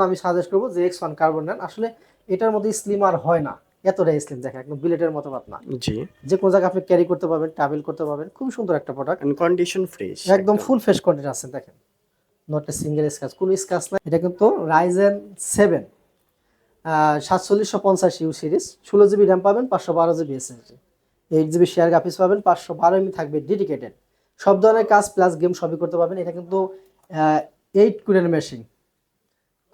আমি সাজেস্ট করব যে এক্স ওয়ান কার্বন নেন। আসলে এটার মধ্যে স্লিম আর হয় না। এতটাই স্লিম দেখেন একদম বিলেটের মতো পাতনা জি। যে কোনো জায়গায় আপনি ক্যারি করতে পারবেন ট্রাভেল করতে পারবেন খুব সুন্দর একটা প্রোডাক্ট কন্ডিশন ফ্রেশ একদম ফুল ফ্রেশ কন্টেন্ট আছে দেখেন। নট এ সিঙ্গেল স্ক্র্যাচ কোনো স্ক্র্যাচ নাই। এটা কিন্তু রাইজেন সেভেন সাতচল্লিশশো পঞ্চাশ ইউ সিরিজ ষোলো জিবি র্যাম পাবেন পাঁচশো বারো GB S SSD eight GB share graphics পাবেন পাঁচশো বারো এমবি থাকবে ডেডিকেটেড সব ধরনের কাজ প্লাস গেম সবই করতে পারবেন। এটা কিন্তু এইট কুড়ের মেশিন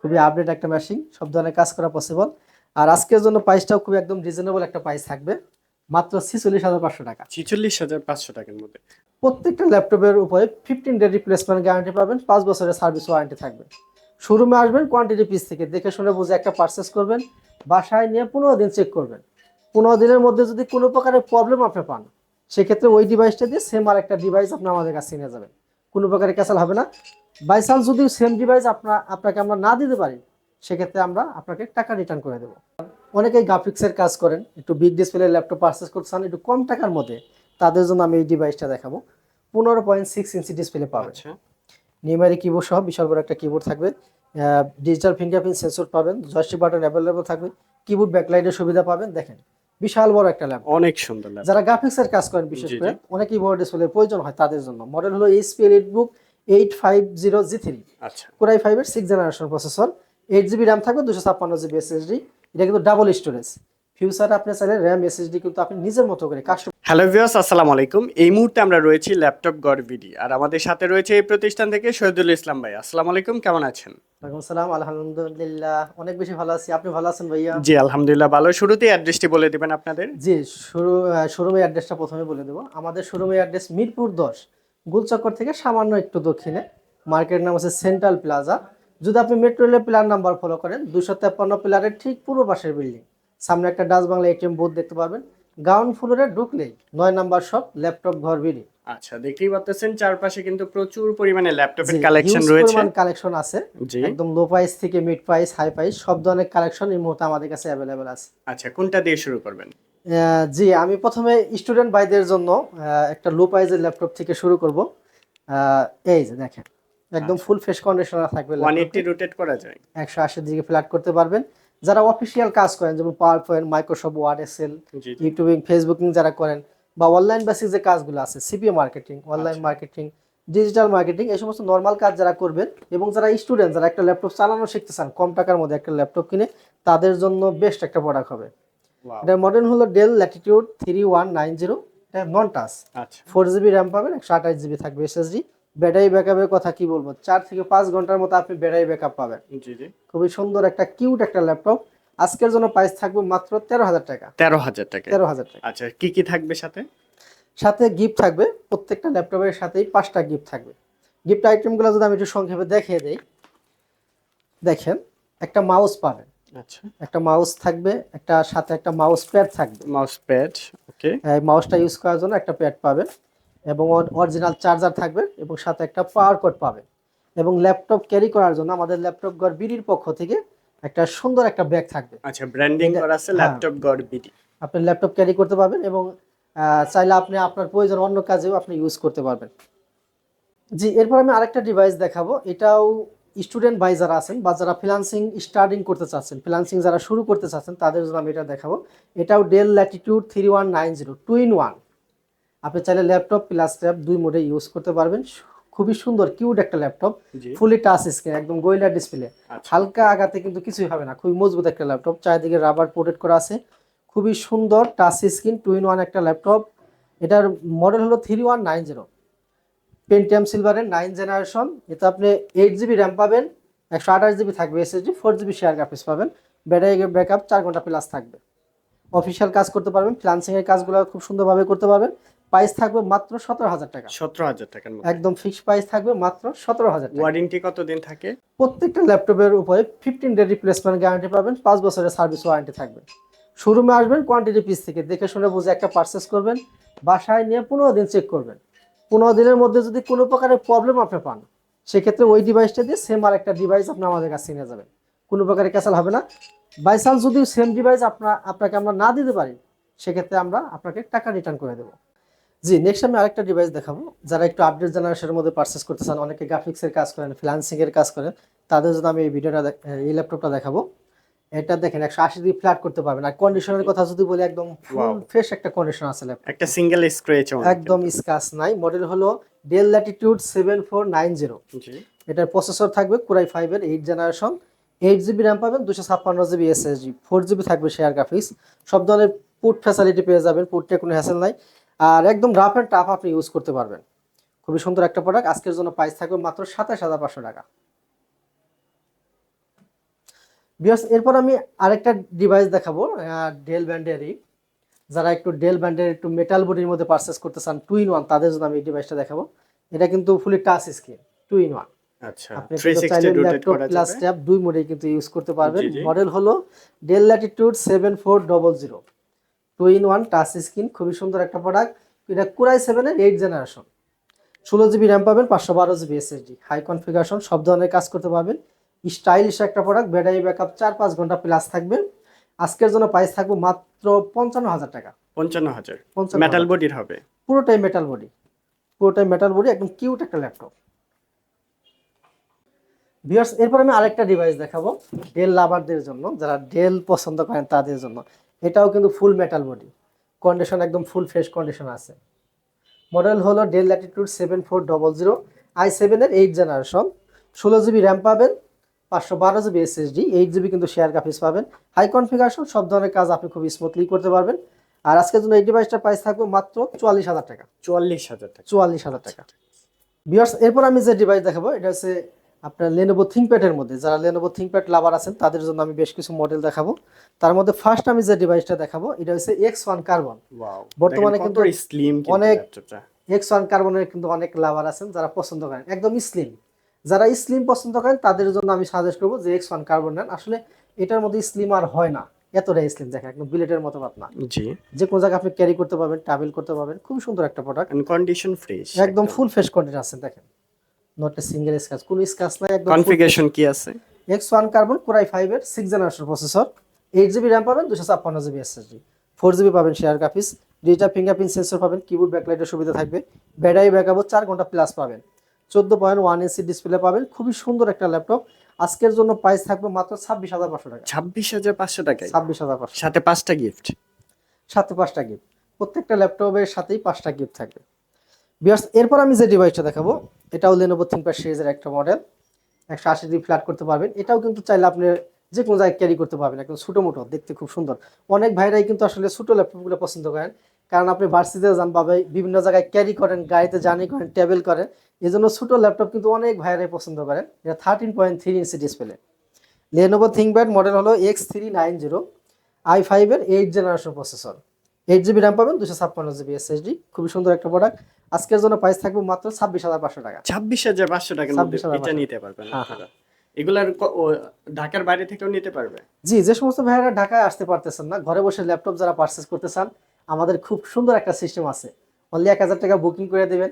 খুবই আপডেট একটা মেশিন সব ধরনের কাজ করা পসিবল আর আজকের জন্য প্রাইসটাও খুব একদম রিজনেবল একটা প্রাইস থাকবে। মাত্র ছিচল্লিশ হাজার পাঁচশো টাকা। ছিচল্লিশ হাজার পাঁচশো টাকার মধ্যে। প্রত্যেকটা ল্যাপটপের উপরে ফিফটিন ডে রিপ্লেসমেন্ট গ্যারান্টি পাবেন পাঁচ বছরের সার্ভিস ওয়ারেন্টি থাকবে। শোরুমে আসবেন কোয়ান্টিটি পিস থেকে দেখে শুনে বুঝে একটা পারচেস করবেন বাসায় নিয়ে পনেরো দিন চেক করবেন। পনেরো দিনের মধ্যে যদি কোনো প্রকারের প্রবলেম আপনি পান সেক্ষেত্রে ওই ডিভাইসটা দিয়ে সেম আর একটা ডিভাইস আপনি আমাদের কাছে নিয়ে যাবেন। কোনো প্রকারের ক্যাসাল হবে না। বাই চান্স যদি সেম ডিভাইস আপনার আপনাকে আমরা না দিতে পারি সেক্ষেত্রে আমরা আপনাকে টাকা রিটার্ন করে দেবো। অনেকেই গ্রাফিক্সের কাজ করেন একটু বিগ ডিসপ্লে ল্যাপটপ পারচেস করতে চান একটু কম টাকার মধ্যে তাদের জন্য আমি এই ডিভাইসটা দেখাবো। পনেরো পয়েন্ট সিক্স ইঞ্চি ডিসপ্লে পাবেন। আচ্ছা। নিউমারি কিবোর্ড সহ বিশাল বড় একটা কিবোর্ড থাকবে। ডিজিটাল ফিঙ্গারপ্রিন্ট সেন্সর পাবেন জয়স্টিক বাটন অ্যাভেলেবল থাকবে। কিবোর্ড ব্যাকলাইটের সুবিধা পাবেন দেখেন। বিশাল বড় একটা ল্যাব অনেক সুন্দর ল্যাব যারা গ্রাফিক্স এর কাজ করেন বিশেষ করে অনেক কিবোর্ড বড় ডিসপ্লে প্রয়োজন হয় তাদের জন্য। মডেল হলো HP elite book eight five zero G three আচ্ছা কোরাই ফাইভের six generation processor eight GB RAM থাকবে দুশো ছাপ্পান্ন জিবি এসএসডি এটা কিন্তু ডাবল স্টোরেজ ফিউচারে আপনি চাইলে র্যাম এসএসডি কিন্তু আপনি নিজের মতো করে কাস্টম হ্যালো ভিউয়ার্স আসসালামু আলাইকুম। এই মুহূর্তে আমরা রয়েছি ল্যাপটপ গড় ভিডি। আর আমাদের সাথে রয়েছে এই প্রতিষ্ঠান থেকে শহীদুল ইসলাম ভাই। আসসালামু আলাইকুম কেমন আছেন? ওয়ালাইকুম সালাম আলহামদুলিল্লাহ। অনেক বেশি ভালো আছি। আপনি ভালো আছেন ভাইয়া? জি আলহামদুলিল্লাহ ভালো। শুরুতেই অ্যাড্রেসটি বলে দিবেন আপনাদের। জি শুরু শোরুমের অ্যাড্রেসটা প্রথমে বলে দেবো। আমাদের শোরুমের অ্যাড্রেস মিরপুর দশ গুলচক্কর থেকে সামান্য একটু দক্ষিণে। মার্কেট নাম হচ্ছে সেন্ট্রাল প্লাজা। যদি আপনি মেট্রো রেলের প্লার নাম্বার ফলো করেন দুশো তেপ্পান্ন প্লারের ঠিক পূর্ব পাশের বিল্ডিং। সামনে একটা ডাচ বাংলা এটিএম বুথ দেখতে পারবেন। গ্রাউন্ড ফ্লোরে ঢুকলেই নয় নাম্বার শপ ল্যাপটপ ঘর বিড়ি আচ্ছা দেখতেই পাচ্ছেন চারপাশে কিন্তু প্রচুর পরিমাণে ল্যাপটপের কালেকশন রয়েছে। কালেকশন আছে। একদম লো প্রাইস থেকে মিড প্রাইস হাই প্রাইস সব ধরনের কালেকশন এই মুহূর্তে আমাদের কাছে অ্যাভেলেবেল আছে। আচ্ছা কোনটা দিয়ে শুরু করবেন? জি আমি প্রথমে স্টুডেন্ট ভাইদের জন্য একটা লো প্রাইজের ল্যাপটপ থেকে শুরু করব। এই যে দেখেন একদম ফুল ফ্রেশ কন্ডিশনার থাকবে ওয়ান এইটটি রোটেট করা যায়। একশো আশির দিকে ফ্ল্যাট করতে পারবেন। যারা অফিসিয়াল কাজ করেন যেমন power point Microsoft Word Excel. YouTubing Facebooking যারা করেন বা অনলাইন বেসিক যে কাজগুলো আছে CPO marketing online. Marketing digital marketing এই সমস্ত নর্মাল কাজ যারা করবেন এবং যারা স্টুডেন্ট যারা একটা ল্যাপটপ চালানো শিখতে চান কম টাকার মধ্যে একটা ল্যাপটপ কিনে তাদের জন্য বেস্ট একটা প্রোডাক্ট হবে. এটার মডেল হলো Dell Latitude three one nine zero এটা non touch four GB RAM পাবেন একশো আঠাশ জিবি থাকবে এসএসডি ব্যাটারি ব্যাকআপের কথা কি বলব? চার থেকে পাঁচ ঘণ্টার মতো আপনি ব্যাটারি ব্যাকআপ পাবেন। খুবই সুন্দর একটা কিউট একটা ল্যাপটপ। আজকের জন্য প্রাইস থাকবে মাত্র তেরো হাজার টাকা। তেরো হাজার টাকা। তেরো হাজার টাকা। আচ্ছা কি কি থাকবে সাথে? সাথে গিফট থাকবে প্রত্যেকটা ল্যাপটপের সাথেই পাঁচটা গিফট থাকবে। গিফট আইটেমগুলো যদি আমি একটু সংক্ষেপে দেখিয়ে দেই দেখেন একটা মাউস পাবেন। আচ্ছা। একটা মাউস থাকবে একটা সাথে একটা মাউস প্যাড থাকবে। মাউস প্যাড ওকে এই মাউসটা ইউজ করার জন্য একটা প্যাড পাবেন। এবং অরিজিনাল চার্জার থাকবে এবং সাথে একটা পাওয়ার কোড পাবেন এবং ল্যাপটপ ক্যারি করার জন্য আমাদের ল্যাপটপ ঘর বিডির পক্ষ থেকে একটা সুন্দর একটা ব্যাগ থাকবে। আচ্ছা ব্র্যান্ডিং করা আছে। ল্যাপটপ গড় বিডি। আপনি ল্যাপটপ ক্যারি করতে পারবেন এবং চাইলে আপনি আপনার প্রয়োজন অন্য কাজেও আপনি ইউজ করতে পারবেন। জি এরপর আমি আরেকটা ডিভাইস দেখাবো। এটাও স্টুডেন্ট ভাই যারা আছেন বা যারা ফ্রিলান্সিং স্টার্টিং করতে চাচ্ছেন ফ্রিলান্সিং যারা শুরু করতে চাচ্ছেন তাদের জন্য আমি এটা দেখাবো। এটাও Dell Latitude three one nine zero two in one আপনি চাইলে ল্যাপটপ প্লাস ট্যাব দুই মোডে ইউজ করতে পারবেন। খুবই সুন্দর কিউট একটা ল্যাপটপ ফুলি টাচ স্ক্রিন একদম গোয়েলা ডিসপ্লে আচ্ছা। হালকা আগাতে কিন্তু কিছুই হবে না খুবই মজবুত একটা ল্যাপটপ চারিদিকে রাবার প্রোটেক্ট করা আছে। খুবই সুন্দর touch screen two in one একটা ল্যাপটপ এটার মডেল হলো three one nine zero Pentium সিলভারের নাইন জেনারেশন এতে আপনি এইট জিবি র্যাম পাবেন একশো আঠাশ জিবি থাকবে SSD four GB share graphics পাবেন। ব্যাটারি ব্যাকআপ চার ঘণ্টা প্লাস থাকবে। অফিসিয়াল কাজ করতে পারবেন ফ্রিলান্সিংয়ের কাজগুলো খুব সুন্দরভাবে করতে পারবেন। প্রাইস থাকবে মাত্র সতেরো হাজার টাকা। সতেরো হাজার টাকার মধ্যে। একদম ফিক্সড প্রাইস থাকবে মাত্র সতেরো হাজার টাকা। ওয়ারেন্টি কতদিন থাকে? প্রত্যেকটা ল্যাপটপের উপরে ফিফটিন ডে রিপ্লেসমেন্ট গ্যারান্টি পাবেন পাঁচ বছরের সার্ভিস ওয়ারেন্টি থাকবে। শোরুমে আসবেন কোয়ান্টিটি পিস থেকে দেখে শুনে বুঝে একটা পারচেস করবেন বাসায় নিয়ে পনেরো দিন চেক করবেন। পনেরো দিনের মধ্যে যদি কোনো প্রকারের প্রবলেম আপনি পান সেক্ষেত্রে ওই ডিভাইসটা দিয়ে সেম আর একটা ডিভাইস আপনি আমাদের কাছে নিয়ে যাবেন। কোনো প্রকারের ক্যাসাল হবে না। বাই চান্স যদি সেম ডিভাইস আপনার আপনাকে আমরা না দিতে পারি সেক্ষেত্রে আমরা আপনাকে টাকা রিটার্ন করে দেবো। জি নেক্সট আমি আরেকটা ডিভাইস দেখাবো। যারা একটু আপডেট জেনারেশনের মধ্যে পারচেস করতে চান অনেকে গ্রাফিক্সের কাজ করেন ফ্রিলান্সিং এর কাজ করেন তাদের জন্য আমি এই ভিডিওটা এই ল্যাপটপটা দেখাবো। এটা দেখেন একশো আশি ডিগ্রি ফ্ল্যাট করতে পারবেন। আর কন্ডিশনের কথা যদি বলি একদম ফুল ফ্রেশ একটা কন্ডিশন আছে ল্যাপটপ একটা সিঙ্গেল স্ক্র্যাচ একদম স্কাচ নাই। মডেল হলো Dell Latitude seven four nine zero এটার প্রসেসর থাকবে কুরাই ফাইভের eight generation eight GB RAM পাবেন দুশো ছাপ্পান্ন জিবি এসএসজি ফোর জিবি থাকবে শেয়ার গ্রাফিক্স সব ধরনের পুট ফ্যাসিলিটি পেয়ে যাবেন পুটে কোনো হ্যাসেল নাই। আর একদম রাফ অ্যান্ড টাফ আপনি ইউজ করতে পারবেন। খুবই সুন্দর একটা প্রোডাক্ট আজকের জন্য প্রাইস থাকবে মাত্র সাতাশ হাজার পাঁচশো টাকা। বিয়ার্স এরপর আমি আরেকটা ডিভাইস দেখাবো ডেল ব্যান্ডেরই যারা একটু ডেল ব্যান্ডের একটু মেটাল বডির মধ্যে পারচেস করতে চান টু ইন ওয়ান তাদের জন্য আমি এই ডিভাইসটা দেখাবো। এটা কিন্তু fully touch screen two in one আচ্ছা আপনি থ্রি কিন্তু সিক্সটি চাইলে ল্যাপটপ প্লাস ট্যাব দুই মোডে কিন্তু ইউজ করতে পারবেন। মডেল হলো Dell Latitude seven four double zero two in one touch screen খুবই সুন্দর একটা প্রোডাক্ট এটা কুরাই সেভেনের এইট জেনারেশন ষোলো জিবি র্যাম পাবেন পাঁচশো বারো জিবি এসএসডি হাই কনফিগারেশন সব ধরনের কাজ করতে পারবেন। স্টাইলিশ একটা প্রোডাক্ট ব্যাটারি ব্যাকআপ চার পাঁচ ঘণ্টা প্লাস থাকবে। আজকের জন্য প্রাইস থাকবে মাত্র পঞ্চান্ন হাজার টাকা। পঞ্চান্ন হাজার। পঞ্চান্ন মেটাল বডির হবে। পুরোটাই মেটাল বডি পুরোটাই মেটাল বডি একদম কিউট একটা ল্যাপটপ ভিউয়ার্স এরপর আমি আরেকটা ডিভাইস দেখাবো। ডেল লাভারদের জন্য যারা ডেল পছন্দ করেন তাদের জন্য। এটাও কিন্তু ফুল মেটাল বডি কন্ডিশন একদম ফুল ফ্রেশ কন্ডিশন আছে। মডেল হলো Dell Latitude seven four double zero I সেভেনের এইট জেনারেশন ষোলো জিবি র্যাম পাবেন পাঁচশো বারো জিবি এসএসডি এইট জিবি কিন্তু শেয়ার গ্রাফিক্স পাবেন হাই কনফিগারেশন সব ধরনের কাজ আপনি খুব স্মুথলি করতে পারবেন। আর আজকের জন্য এই ডিভাইসটার প্রাইস থাকবে মাত্র চুয়াল্লিশ হাজার টাকা। চুয়াল্লিশ হাজার টাকা। চুয়াল্লিশ হাজার টাকা। বিয়ার্স এরপর আমি যে ডিভাইস দেখাবো এটা হচ্ছে আপনার লেনোভো থিঙ্কপ্যাডের মধ্যে। যারা লেনোভো থিঙ্কপ্যাড লাভার আছেন তাদের জন্য আমি বেশ কিছু মডেল দেখাবো। তার মধ্যে ফার্স্ট আমি যে ডিভাইসটা দেখাবো এটা হচ্ছে এক্স ওয়ান কার্বন বর্তমানে কিন্তু স্লিম অনেক- এক্স ওয়ান কার্বনের কিন্তু অনেক লাভার আছেন যারা পছন্দ করেন। একদম স্লিম যারা স্লিম পছন্দ করেন তাদের জন্য আমি সাজেস্ট করব যে এক্স ওয়ান কার্বন নেন। আসলে এটার মধ্যে স্লিম আর হয় না। এতটাই স্লিম দেখেন একদম বিলেটের মতো পাতনা জি। যে কোনো জায়গায় আপনি ক্যারি করতে পারবেন ট্রাভেল করতে পারবেন। খুব সুন্দর একটা প্রোডাক্ট কন্ডিশন ফ্রেশ একদম ফুল ফ্রেশ কন্ডিশন আছে দেখেন। নট এ সিঙ্গেল স্ক্র্যাচ কোনো স্ক্র্যাচ নাই একদম কনফিগারেশন কি আছে? X one carbon core i ফাইভের six generation processor eight GB RAM পাবেন দুশো ছাপ্পান্ন জিবি এসএসডি ফোর জিবি পাবেন share graphics digital fingerprint sensor পাবেন কিবোর্ড ব্যাকলাইটের সুবিধা থাকবে ব্যাটারি ব্যাকআপও চার ঘণ্টা প্লাস পাবেন। চোদ্দ পয়েন্ট ওয়ান ইঞ্চি ডিসপ্লে পাবেন খুবই সুন্দর একটা ল্যাপটপ আজকের জন্য প্রাইস থাকবে মাত্র ছাব্বিশ হাজার পাঁচশো টাকা। ছাব্বিশ হাজার পাঁচশো টাকায়? ছাব্বিশ হাজার পাঁচশো। সাথে পাঁচটা গিফট সাথে পাঁচটা গিফট প্রত্যেকটা ল্যাপটপের সাথেই পাঁচটা গিফট থাকবে। বিয়ার্স এরপর আমি যে ডিভাইসটা দেখাবো, এটাও লেনোভো থিঙ্কপ্যাড সিরিজের একটা মডেল একশো আশি ডিগ্রি ফ্ল্যাট করতে পারবেন। এটাও কিন্তু চাইলে আপনি যে কোনো জায়গায় ক্যারি করতে পারবেন। একদম ছোটো মোটো, দেখতে খুব সুন্দর। অনেক ভাইরাই কিন্তু আসলে ছোটো ল্যাপটপগুলো পছন্দ করেন। কারণ আপনি ভার্সিতে যান, বা বিভিন্ন জায়গায় ক্যারি করেন, গাড়িতে জার্নি করেন ট্রাভেল করেন। এই জন্য ছোটো ল্যাপটপ কিন্তু অনেক ভাইরাই পছন্দ করেন। এটা thirteen point three inch display Lenovo ThinkPad model হলো X three nine zero I ফাইভের eight generation processor eight GB RAM পাবেন দুশো ছাপ্পান্ন জিবি এসএসডি খুবই সুন্দর একটা প্রোডাক্ট আজকের জন্য প্রাইস থাকবে মাত্র ছাব্বিশ হাজার পাঁচশো টাকা। ছাব্বিশ হাজার পাঁচশো 26,500 এটা নিতে পারবেন হ্যাঁ, আপনারা। এগুলার ঢাকার বাইরে থেকেও নিতে পারবে? জি যে সমস্ত ভাইয়েরা ঢাকায় আসতে পারতেছেন না ঘরে বসে ল্যাপটপ যারা পারচেস করতে চান আমাদের খুব সুন্দর একটা সিস্টেম আছে। অনলি এক হাজার টাকা বুকিং করে দেবেন।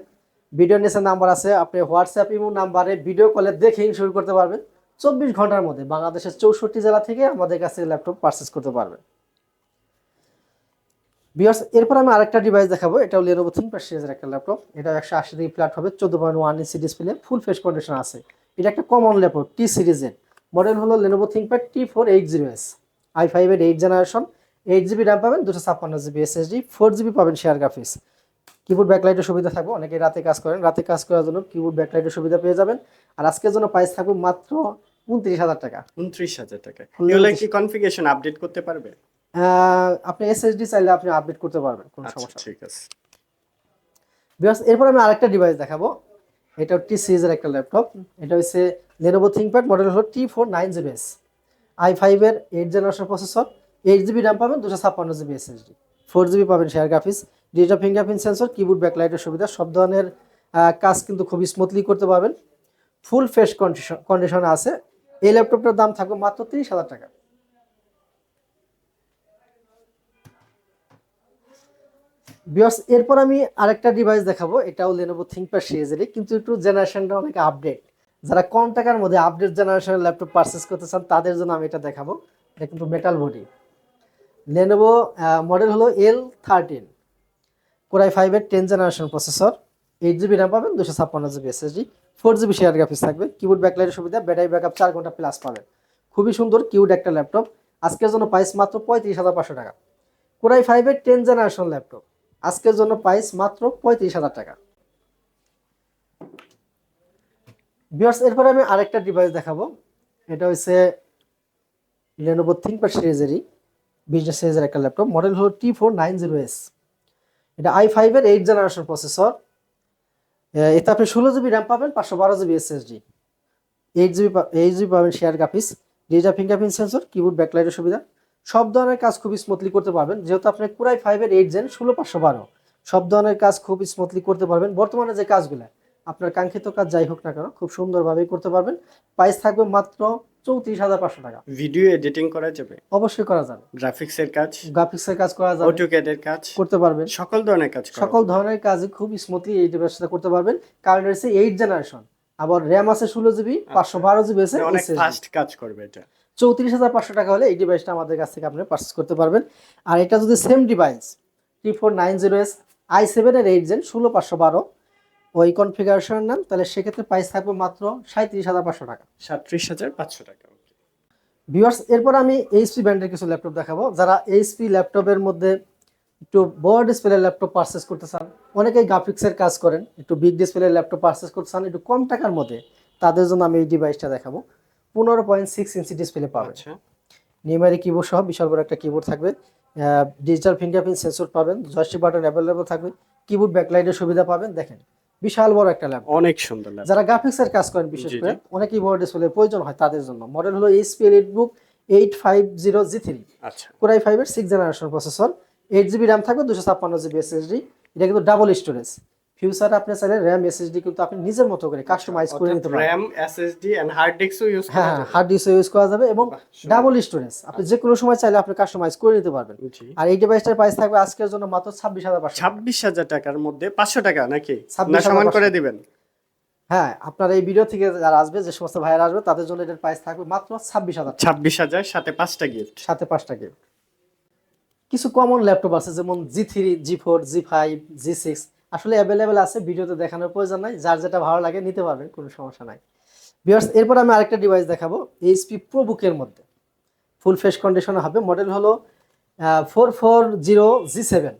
ভিডিও নিচে নাম্বার আছে আপনি হোয়াটসঅ্যাপ ইমো নাম্বারে ভিডিও কলে দেখেই শুরু করতে পারবেন। চব্বিশ ঘণ্টার মধ্যে বাংলাদেশের চৌষট্টি জেলা থেকে আমাদের কাছে ল্যাপটপ পারচেস করতে পারবেন। বিয়ার্স এরপর আমি আরেকটা ডিভাইস দেখাবো। এটাও লেনোভো থিঙ্কপ্যাড সিরিজের একটা ল্যাপটপ এটা একশো আশি ডিগ্রি ফ্ল্যাট হবে চোদ্দ point one inch display full face condition আছে। এটা একটা কমন ল্যাপটপ টি সিরিজের মডেল হলো Lenovo ThinkPad T four eight zero S I ফাইভের eight generation eight GB RAM পাবেন দুশো ছাপ্পান্ন জিবি এসএসডি ফোর জিবি পাবেন শেয়ার গ্রাফিক্স কিবোর্ড ব্যাকলাইটের সুবিধা থাকবে অনেকে রাতে কাজ করেন। রাতে কাজ করার জন্য কিবোর্ড ব্যাকলাইটের সুবিধা পেয়ে যাবেন। আর আজকের জন্য প্রাইস থাকবে মাত্র উনত্রিশ হাজার টাকা। উনত্রিশ হাজার টাকা। উনত্রিশ। এগুলা কি কনফিগারেশন আপডেট করতে পারবে? আপনি এসএসডি চাইলে আপনি আপডেট করতে পারবেন কোনো আচ্ছা সমস্যা। ঠিক আছে। বিকজ এরপর আমি আরেকটা ডিভাইস দেখাবো। এটা টি সিরিজের একটা ল্যাপটপ এটা হচ্ছে লেনোভো থিঙ্কপ্যাড মডেল হলো T four nine GB S I ফাইভের eight generation processor eight GB RAM পাবেন দুশো ছাপ্পান্ন জিবি এসএসডি ফোর জিবি পাবেন share graphics digital fingerprint sensor keyboard ব্যাকলাইটের সুবিধা সব ধরনের কাজ কিন্তু খুব স্মুথলি করতে পারবেন। ফুল ফ্রেশ কন্ডিশন কন্ডিশনে আছে। এই ল্যাপটপটার দাম থাকবে মাত্র তিরিশ হাজার টাকা। বিয়ার্স এরপর আমি আরেকটা ডিভাইস দেখাবো, এটাও লেনোভো থিঙ্কপ্যাড সিরিজেরই কিন্তু একটু জেনারেশনটা অনেক আপডেট যারা কম টাকার মধ্যে আপডেট জেনারেশনের ল্যাপটপ পারচেস করতে চান, তাদের জন্য আমি এটা দেখাবো। এটা কিন্তু মেটাল বডি লেনোভো মডেল হলো এল থার্টিন কোরাই ফাইভের ten generation processor eight GB RAM পাবেন দুশো ছাপ্পান্ন GB SSD four GB share graphics থাকবে কিবোর্ড ব্যাকলাইটের সুবিধা ব্যাটারি ব্যাকআপ চার ঘণ্টা প্লাস পাবেন। খুবই সুন্দর কিউড একটা ল্যাপটপ আজকের জন্য প্রাইস মাত্র পঁয়ত্রিশ হাজার পাঁচশো টাকা। কোরাই ফাইভের টেন জেনারেশন ল্যাপটপ আজকের জন্য প্রাইস মাত্র পঁয়ত্রিশ হাজার টাকা। বিয়ার্স এরপরে আমি আরেকটা ডিভাইস দেখাবো। এটা হচ্ছে লেনোভো থিঙ্কপ্যাড সিরিজেরই বিজনেস সিরিজের একটা ল্যাপটপ মডেল হলো T four nine zero S এটা আই ফাইভের এইট জেনারেশন প্রসেসর এতে আপনি ষোলো জিবি র্যাম পাবেন, পাঁচশো বারো GB SSD eight GB eight GB পাবেন share graphics digital fingerprint sensor keyboard ব্যাকলাইটের সুবিধা। সব ধরনের কাজ খুব স্মুথলি করতে পারবেন। যেহেতু আপনি কুরাই ফাইভের এইট জেন ষোলো পাঁচশো বারো। সব ধরনের কাজ খুব স্মুথলি করতে পারবেন। বর্তমানে যে কাজগুলো আপনার কাঙ্ক্ষিত কাজ যাই হোক না কেন খুব সুন্দরভাবেই করতে পারবেন। প্রাইস থাকবে মাত্র চৌত্রিশ হাজার পাঁচশো টাকা। ভিডিও এডিটিং করা যাবে। অবশ্যই করা যাবে। গ্রাফিক্সের কাজ গ্রাফিক্সের কাজ করা যাবে। কাজ করতে পারবেন। সকল ধরনের কাজ সকল ধরনের কাজই খুব স্মুথলি এই ডিভাইসের সাথে করতে পারবেন। কারণ হচ্ছে এইট জেনারেশন আবার র্যাম আছে ষোলো জিবি পাঁচশো বারো জিবি আছে অনেক ফাস্ট কাজ করবে এটা। চৌত্রিশ হাজার পাঁচশো টাকা হলে এই ডিভাইসটা আমাদের কাছ থেকে আপনি পারচেস করতে পারবেন। আর এটা যদি same device T four nine zero S I সেভেনের এইট জেন ষোলো পাঁচশো বারো ওই কনফিগারেশন নাম তাহলে সেক্ষেত্রে প্রাইস থাকবে মাত্র সাঁত্রিশ হাজার পাঁচশো টাকা। সাতত্রিশ হাজার পাঁচশো টাকা ভিউয়ার্স এরপর আমি এইচপি ব্র্যান্ডের কিছু ল্যাপটপ দেখাবো। যারা এইচপি ল্যাপটপের মধ্যে একটু বড় ডিসপ্লে ল্যাপটপ পারচেস করতে চান অনেকেই গ্রাফিক্সের কাজ করেন একটু বিগ ডিসপ্লে ল্যাপটপ পারচেস করতে চান একটু কম টাকার মধ্যে তাদের জন্য আমি এই ডিভাইসটা দেখাবো। পনেরো পয়েন্ট সিক্স ইঞ্চি ডিসপ্লে পাবেন। আচ্ছা। নিউমারি কিবোর্ড সহ বিশাল বড় একটা কিবোর্ড থাকবে। ডিজিটাল ফিঙ্গারপ্রিন্ট সেন্সর পাবেন জয়স্টিক বাটন অ্যাভেলেবল থাকবে কিবোর্ড ব্যাকলাইটের সুবিধা পাবেন দেখেন বিশাল বড় একটা ল্যাপটপ অনেক সুন্দর লাগে যারা গ্রাফিক্সের কাজ করেন বিশেষ করে অনেকেই বড় ডিসপ্লে প্রয়োজন হয় তাদের জন্য। মডেল হলো HP elite book eight five zero G three আচ্ছা কোরাই ফাইভের six generation processor eight GB RAM থাকবে দুশো ছাপ্পান্ন জিবি এসএসডি এটা কিন্তু ডাবল স্টোরেজ ফিউচারে আপনি চাইলে র্যাম এসএসডি কিন্তু আপনি নিজের মতো করে কাস্টমাইজ করে নিতে পারেন। র্যাম এসএসডি এন্ড হার্ড ডিস্কও ইউজ করা হ্যাঁ যাবে। হার্ড ডিস্ক ইউজ করা যাবে এবং ডাবল স্টোরেজ আপনি যে কোনো সময় চাইলে আপনি কাস্টমাইজ করে নিতে পারবেন। আর এই ডিভাইসটার প্রাইস থাকবে আজকের জন্য মাত্র ছাব্বিশ হাজার পাঁচশো ছাব্বিশ হাজার টাকার মধ্যে পাঁচশো টাকা নাকি? না সমান করে দিবেন। হ্যাঁ আপনার এই ভিডিও থেকে যারা আসবে যে সমস্ত ভাইয়েরা আসবে তাদের জন্য এটার প্রাইস থাকবে মাত্র ছাব্বিশ হাজার ছাব্বিশ হাজার সাথে পাঁচটা গিফট সাথে পাঁচটা গিফট কিছু কমন ল্যাপটপ আছে যেমন G three G four G five G six আসলে অ্যাভেলেবেল আছে ভিডিওতে দেখানোর প্রয়োজন নাই যার যেটা ভালো লাগে নিতে পারবেন কোনো সমস্যা নাই। বিয়ার্স এরপর আমি আরেকটা ডিভাইস দেখাবো এইচপি প্রো বুকের মধ্যে। ফুল ফ্রেশ কন্ডিশনে হবে মডেল হলো four four zero G seven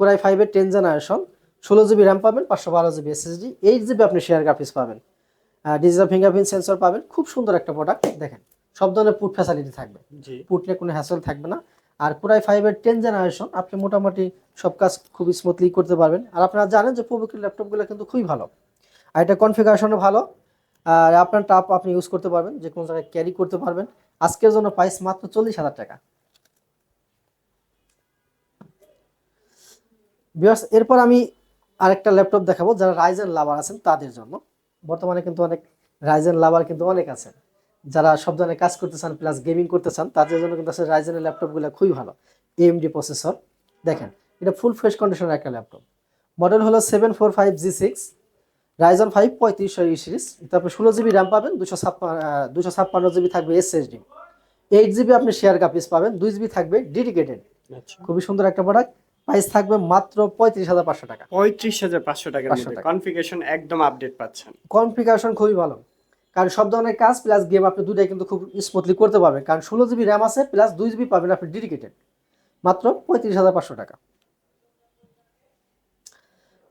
core i ফাইভের টেন জেনারেশন ষোলো জিবি র্যাম পাবেন পাঁচশো বারো জিবি এসএসডি এইট জিবি আপনি শেয়ার গ্রাফিক্স পাবেন। ডিজিটাল ফিঙ্গারপ্রিন্ট সেন্সর পাবেন খুব সুন্দর একটা প্রোডাক্ট দেখেন সব ধরনের পুট ফ্যাসিলিটি থাকবে। পুট নিয়ে কোনো হ্যাসল থাকবে না। আর কুরাই ফাইভের টেন জেনারেশন আপনি মোটামুটি সব কাজ খুব স্মুথলি করতে পারবেন। আর আপনারা জানেন যে প্রবুকের ল্যাপটপগুলো কিন্তু খুবই ভালো। আর এটা কনফিগারেশনও ভালো। আর আপনার টাপ আপনি ইউজ করতে পারবেন, যে কোনো জায়গায় ক্যারি করতে পারবেন। আজকের জন্য প্রাইস মাত্র চল্লিশ হাজার টাকা। বিয়ার্স এরপর আমি আরেকটা ল্যাপটপ দেখাবো, যারা রাইজেন লাভার আছেন তাদের জন্য। বর্তমানে কিন্তু অনেক রাইজেন লাভার কিন্তু অনেক আছেন। যারা সব ধরনের কাজ করতে চান প্লাস গেমিং করতে চান তাদের জন্য কিন্তু আসলে রাইজেনের ল্যাপটপগুলো খুবই ভালো। এএমডি প্রসেসর দেখেন এটা ফুল ফ্রেশ কন্ডিশনের একটা ল্যাপটপ মডেল হলো seven four five G six Ryzen five পঁয়ত্রিশশো ইউ সিরিজ তারপর ষোলো জিবি র্যাম পাবেন দুশো ছাপ্পান্ন দুশো ছাপ্পান্ন জিবি থাকবে এসএসডি এইট জিবি আপনি শেয়ার কাপিস পাবেন দুই জিবি থাকবে ডেডিকেটেড আচ্ছা। খুবই সুন্দর একটা প্রোডাক্ট প্রাইস থাকবে মাত্র পঁয়ত্রিশ হাজার পাঁচশো টাকা। পঁয়ত্রিশ হাজার পাঁচশো টাকার 500 মধ্যে। টাকা। কনফিগারেশন একদম আপডেট পাচ্ছেন। কনফিগারেশন খুবই ভালো। কারণ সব ধরনের কাজ প্লাস গেম আপনি দুটাই কিন্তু খুব স্মুথলি করতে পারবেন। কারণ ষোলো জিবি র্যাম আছে প্লাস দুই জিবি পাবেন আপনি ডেডিকেটেড মাত্র পঁয়ত্রিশ হাজার পাঁচশো টাকা।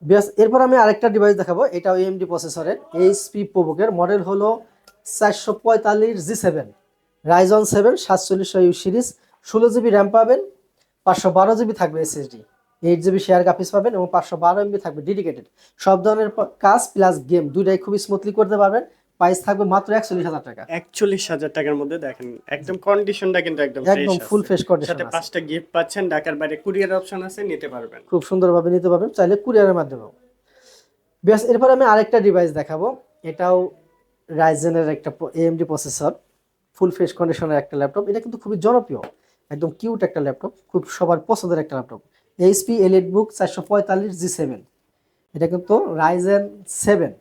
বেশ এরপর আমি আরেকটা ডিভাইস দেখাবো। এটাও এমডি প্রসেসরের এইচপি প্রোবুকের মডেল হলো চারশো পঁয়তাল্লিশ জি সেভেন রাইজন সেভেন সাতচল্লিশশো ইউ সিরিজ ষোলো জিবি র্যাম পাবেন। পাঁচশো বারো জিবি থাকবে SSD eight GB share graphics পাবেন এবং পাঁচশো বারো এমবি থাকবে ডেডিকেটেড সব ধরনের কাজ প্লাস গেম দুইটাই খুবই স্মুথলি করতে পারবেন। প্রাইস থাকবে মাত্র একচল্লিশ হাজার টাকা। একচল্লিশ হাজার টাকার মধ্যে দেখেন একদম কন্ডিশনটা কিন্তু একদম একদম ফুল। ফ্রেশ কন্ডিশন সাথে পাঁচটা গিফট পাচ্ছেন ঢাকার বাইরে কুরিয়ার অপশন আছে নিতে পারবেন। খুব সুন্দরভাবে নিতে পারবেন চাইলে কুরিয়ারের মাধ্যমেও। বেশ এরপর আমি আরেকটা ডিভাইস দেখাবো। এটাও রাইজেনের একটা এএমডি প্রসেসর ফুল ফ্রেশ কন্ডিশনের একটা ল্যাপটপ এটা কিন্তু খুবই জনপ্রিয় একদম কিউট একটা ল্যাপটপ খুব সবার পছন্দের একটা ল্যাপটপ এইচপি এলিট বুক চারশো পঁয়তাল্লিশ জি সেভেন এটা কিন্তু রাইজেন সেভেন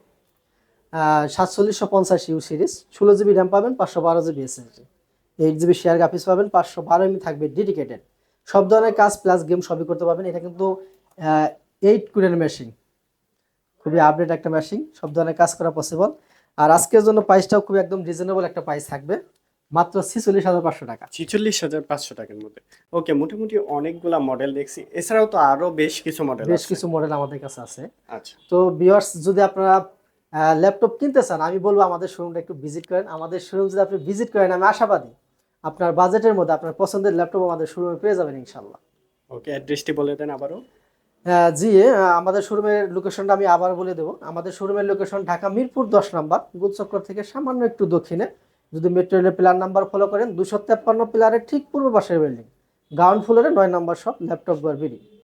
সাতচল্লিশশো পঞ্চাশ ইউ সিরিজ ষোলো জিবি র্যাম পাবেন পাঁচশো বারো GB SSD eight GB share graphics পাবেন পাঁচশো বারো এমবি থাকবে ডেডিকেটেড সব ধরনের কাজ প্লাস গেম সবই করতে পারবেন। এটা কিন্তু এইট কুরের মেশিন খুবই আপডেট একটা মেশিন সব ধরনের কাজ করা পসিবল আর আজকের জন্য প্রাইসটাও খুব একদম রিজনেবল একটা প্রাইস থাকবে। মাত্র ছিচল্লিশ হাজার পাঁচশো টাকা। ছিচল্লিশ হাজার পাঁচশো টাকার মধ্যে। ওকে মোটামুটি অনেকগুলা মডেল দেখছি। এছাড়াও তো আরও বেশ কিছু মডেল বেশ কিছু মডেল আমাদের কাছে আছে। আচ্ছা। তো ভিউয়ার্স যদি আপনারা ল্যাপটপ কিনতে চান আমি বলব আমাদের শোরুমটা একটু ভিজিট করেন। আমাদের শোরুম যদি আপনি ভিজিট করেন আমি আশাবাদী আপনার বাজেটের মধ্যে আপনার পছন্দের ল্যাপটপ আমাদের শোরুমে পেয়ে যাবেন ইনশাল্লাহ ওকে অ্যাড্রেসটি বলে দেন আবারও। জি আমাদের শোরুমের লোকেশনটা আমি আবার বলে দেবো। আমাদের শোরুমের লোকেশন ঢাকা মিরপুর দশ নম্বর গুলচক্র থেকে সামান্য একটু দক্ষিণে। যদি মেট্রো রেলের প্ল্যান নাম্বার ফলো করেন দুশো তেপ্পান্ন প্লারের ঠিক পূর্ব পাশের বিল্ডিং গ্রাউন্ড ফ্লোরে নয় নম্বর শপ ল্যাপটপ গড়